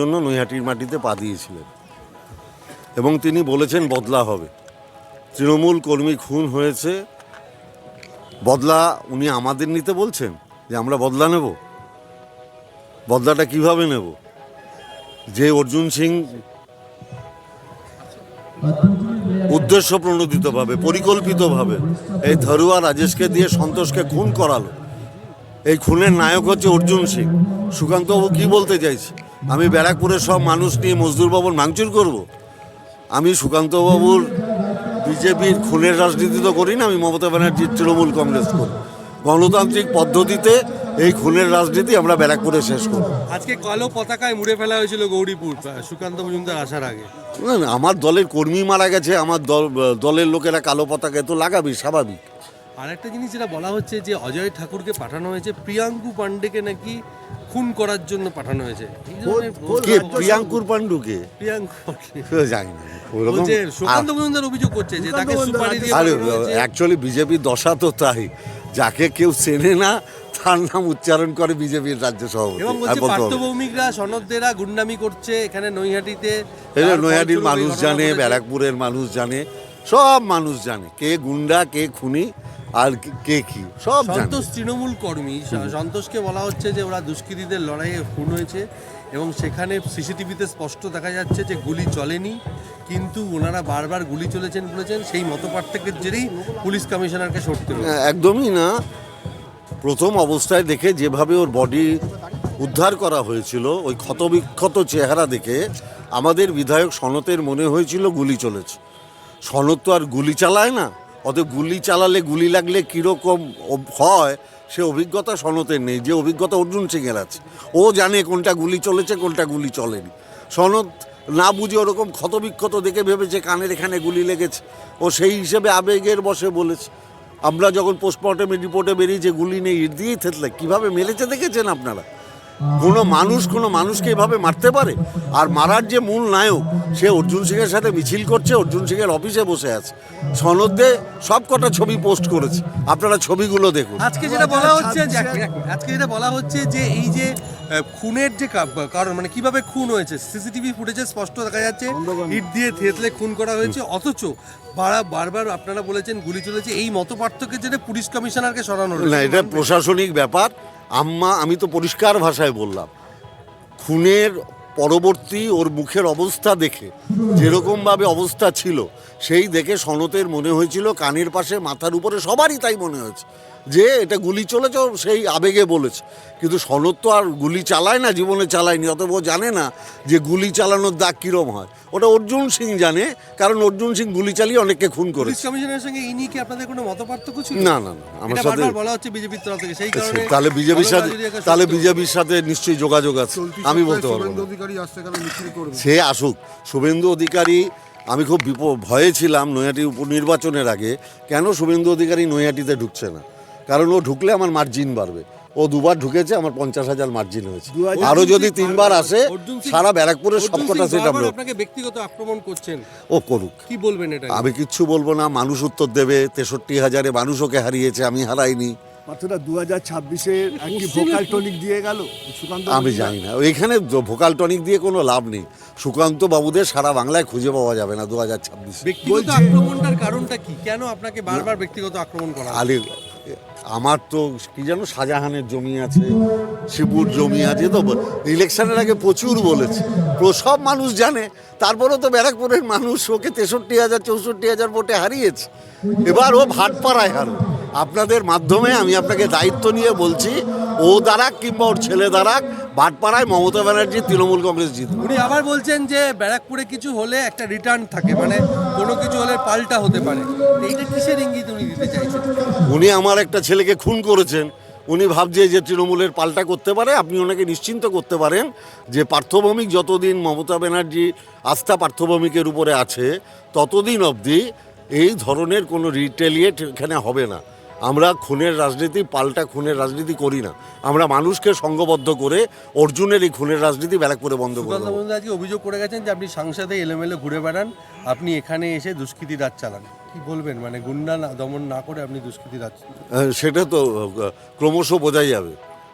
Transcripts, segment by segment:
জন্য নৈহাটির মাটিতে পা দিয়েছিলেন। এবং তিনি বলেছেন, বদলা হবে। তৃণমূল কর্মী খুন হয়েছে। বদলা উনি আমাদের নিতে বলছেন যে, আমরা বদলা নেব। বদলাটা কীভাবে নেব? যে অর্জুন সিং উদ্দেশ্য প্রণোদিতভাবে, পরিকল্পিতভাবে এই ধরুয়া রাজেশকে দিয়ে সন্তোষকে খুন করালো। এই খুনের নায়ক হচ্ছে অর্জুন সিং। সুকান্তবাবু কি বলতে চাইছে? আমি ব্যারাকপুরের সব মানুষ নিয়ে মজদুর ভবন ভাঙচুর করব। আমি সুকান্তবাবুর বিজেপির খুনের রাজনীতি তো করি না আমি মমতা ব্যানার্জির তৃণমূল কংগ্রেস করি। গণতান্ত্রিক পদ্ধতিতে এই খুনের রাজনীতি আমরা ব্যারাকপুরে শেষ করব। আজকে কালো পতাকায় মুড়ে ফেলা হয়েছিল গৌরীপুর সুকান্ত মজুমদার আসার আগে। না আমার দলের কর্মী মারা গেছে আমার দল দলের লোকেরা কালো পতাকায় তো লাগাবি স্বাভাবিক। আর একটা জিনিস যেটা বলা হচ্ছে যে অজয় ঠাকুরকে পাঠানো হয়েছে প্রিয়াঙ্কু পান্ডেকে নাকি খুন করার জন্য পাঠানো হয়েছে। কে প্রিয়াঙ্কুর পাণ্ডুকে? প্রিয়াঙ্কু জানি না ওরকম বলছে সুকান্ত মজুমদার অভিযোগ করছে যে তাকে সুপারি দিয়ে আরে অ্যাকচুয়ালি বিজেপির দশা তো তাই। যাকে কেউ চেনে না তার নাম উচ্চারণ করে বিজেপির রাজ্য সভাপতি। এবং বলছে পার্থভৌমিকরা সনদদেরা গুন্ডামি করছে এখানে নৈহাটিতে এই নৈহাটির মানুষ জানে ব্যারাকপুরের মানুষ জানে সব মানুষ জানে। কে গুন্ডা কে খুনি আর কে- কে সব সন্তোষ তৃণমূল কর্মী। সন্তোষকে বলা হচ্ছে যে ওরা দুষ্কৃতীদের লড়াইয়ে খুন হয়েছে এবং সেখানে সিসিটিভিতে স্পষ্ট দেখা যাচ্ছে যে গুলি চলেনি কিন্তু ওনারা বারবার গুলি চলেছেন বলেছেন সেই মত পার্থক্যের জেরেই পুলিশ কমিশনারকে সরতে হ্যাঁ, একদমই না। প্রথম অবস্থায় দেখে যেভাবে ওর বডি উদ্ধার করা হয়েছিল ওই ক্ষতবিক্ষত চেহারা দেখে আমাদের বিধায়ক সনতের মনে হয়েছিল গুলি চলেছে। সনত তো আর গুলি চালায় না। অতএব গুলি চালালে, গুলি লাগলে কীরকম হয়, সে অভিজ্ঞতা সনতের নেই। যে অভিজ্ঞতা অর্জুন সিংয়ের আছে। ও জানে কোনটা গুলি চলেছে, কোনটা গুলি চলেনি। সনদ না বুঝে ওরকম ক্ষতবিক্ষত দেখে ভেবেছে কানের এখানে গুলি লেগেছে। ও সেই হিসেবে আবেগের বসে বলেছে। আমরা যখন পোস্টমর্টমের রিপোর্টে বেরিয়েছে গুলি নেই, ইট দিয়েই থেতলে। কীভাবে মেরেছে দেখেছেন আপনারা? কোনো মানুষ কোনো মানুষকে এভাবে মারতে পারে? আর মারার যে মূল নায়ক সে অর্জুন সিংয়ের সাথে মিছিল করছে অর্জুন সিংয়ের অফিসে বসে আছে। সনদে সব কটা ছবি পোস্ট করেছে। আপনারা ছবিগুলো দেখুন। আজকে যেটা বলা হচ্ছে আজকে যেটা বলা হচ্ছে যে এই যে খুনের যে কারণ মানে কীভাবে খুন হয়েছে সিসিটিভি ফুটেজে স্পষ্ট দেখা যাচ্ছে ইট দিয়ে থেতলে খুন করা হয়েছে অথচ বারা- বারবার আপনারা বলেছেন গুলি চলেছে এই মত পার্থক্যের জন্য পুলিশ কমিশনারকে সরানো না এটা প্রশাসনিক ব্যাপার। আম্মা আমি তো পরিষ্কার ভাষায় বললাম। খুনের পরবর্তী ওর মুখের অবস্থা দেখে যেরকমভাবে অবস্থা ছিল সেই দেখে সনতের মনে হয়েছিল কানের পাশে মাথার উপরে সবারই তাই মনে হয়েছে যে এটা গুলি চলেছে সেই আবেগে বলেছে। কিন্তু সনদ তো আর গুলি চালায় না জীবনে চালায়নি অত ও জানে না যে গুলি চালানোর দাগ কীরম হয়। ওটা অর্জুন সিং জানে কারণ অর্জুন সিং গুলি চালিয়ে অনেককে খুন কমিশনারের সঙ্গে কি আপনাদের কোনো মত ছিল? না না না আমার সাথে বলা হচ্ছে বিজেপির তরফ থেকে সেই কারণে তাহলে বিজেপির সাথে তাহলে বিজেপির সাথে নিশ্চয়ই যোগাযোগ আছে আমি বলতে পারব না। অধিকারী আসছে কেন মিছিল করবে। সে আসুক। শুভেন্দু অধিকারী আমি খুব বিপ ভয়ে ছিলাম নৈহাটি উপনির্বাচনের আগে। কেন শুভেন্দু অধিকারী নৈহাটিতে ঢুকছে না? কারণ ও ঢুকলে আমার মার্জিন বাড়বে। ও দুবার ঢুকেছে আমার পঞ্চাশ হাজার মার্জিন হয়েছে। আরও যদি তিনবার আসে সারা ব্যারাকপুরের সবকটা সেট আমরা আপনাকে ব্যক্তিগত আক্রমণ করছেন। ও করুক। কি বলবেন এটা আমি কিচ্ছু বলব না মানুষ উত্তর দেবে তেষট্টি হাজারে মানুষ ওকে হারিয়েছে আমি হারাইনি। মাত্রটা দু হাজার ছাব্বিশের একটি ভোকাল টনিক দিয়ে গেল? সুকান্ত আমি জানি না। এখানে ভোকাল টনিক দিয়ে কোনো লাভ নেই। সুকান্ত বাবুদের সারা বাংলায় খুঁজে পাওয়া যাবে না দু হাজার ছাব্বিশে। ব্যক্তিগত আক্রমণটার কারণটা কি? কেন আপনাকে বারবার ব্যক্তিগত আক্রমণ করা? আলে আমার তো কি জানো শাহজাহানের জমি আছে শিবুর জমি আছে তো ইলেকশনের আগে প্রচুর বলেছে। প্র- সব মানুষ জানে তারপরেও তো ব্যারাকপুরের মানুষ ওকে তেষট্টি হাজার চৌষট্টি হাজার ভোটে হারিয়েছে। এবার ও ভাটপাড়ায় হারো আপনাদের মাধ্যমে আমি আপনাকে দায়িত্ব নিয়ে বলছি ও দাঁড়াক কিংবা ওর ছেলে দাঁড়াক ভাটপাড়ায় মমতা ব্যানার্জি তৃণমূল কংগ্রেস জিতবে। উনি আবার বলছেন যে ব্যারাকপুরে কিছু হলে একটা রিটার্ন থাকে মানে কোনো কিছু হলে পাল্টা হতে পারে। এইটা কিসের ইঙ্গিত উনি দিতে চাইছেন? উনি আমার একটা ছেলেকে খুন করেছেন। উনি ভাবছে যে তৃণমূলের পাল্টা করতে পারে আপনি ওনাকে নিশ্চিন্ত করতে পারেন যে পার্থভৌমিক যতদিন মমতা ব্যানার্জি আস্থা পার্থভৌমিকের উপরে আছে ততদিন অবধি এই ধরনের কোনো রিটেলিয়েট এখানে হবে না। আমরা খুনের রাজনীতি পাল্টা খুনের রাজনীতি করি না। আমরা মানুষকে সঙ্গবদ্ধ করে অর্জুনের এই খুনের রাজনীতি ব্যারাকপুরে বন্ধ করে আজকে অভিযোগ করে গেছেন যে আপনি সংসদে এলোমেলো ঘুরে বেড়ান আপনি এখানে এসে দুষ্কৃতি রাজ চালান। কি বলবেন? মানে গুন্ডা না দমন না করে আপনি দুষ্কৃতি রাজ সেটা তো ক্রমশ বোঝাই যাবে।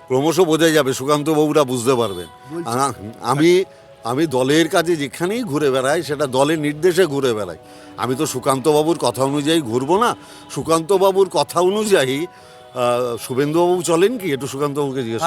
ক্রমশ বোঝাই যাবে সুকান্ত বাবুরা বুঝতে পারবেন। আমি আমি দলের কাজে যেখানেই ঘুরে বেড়াই সেটা দলের নির্দেশে ঘুরে বেড়াই। আমি তো সুকান্তবাবুর কথা অনুযায়ী ঘুরবো না। সুকান্তবাবুর কথা অনুযায়ী শুভেন্দুবাবু চলেন কি? একটু সুকান্তবাবুকে জিজ্ঞেস।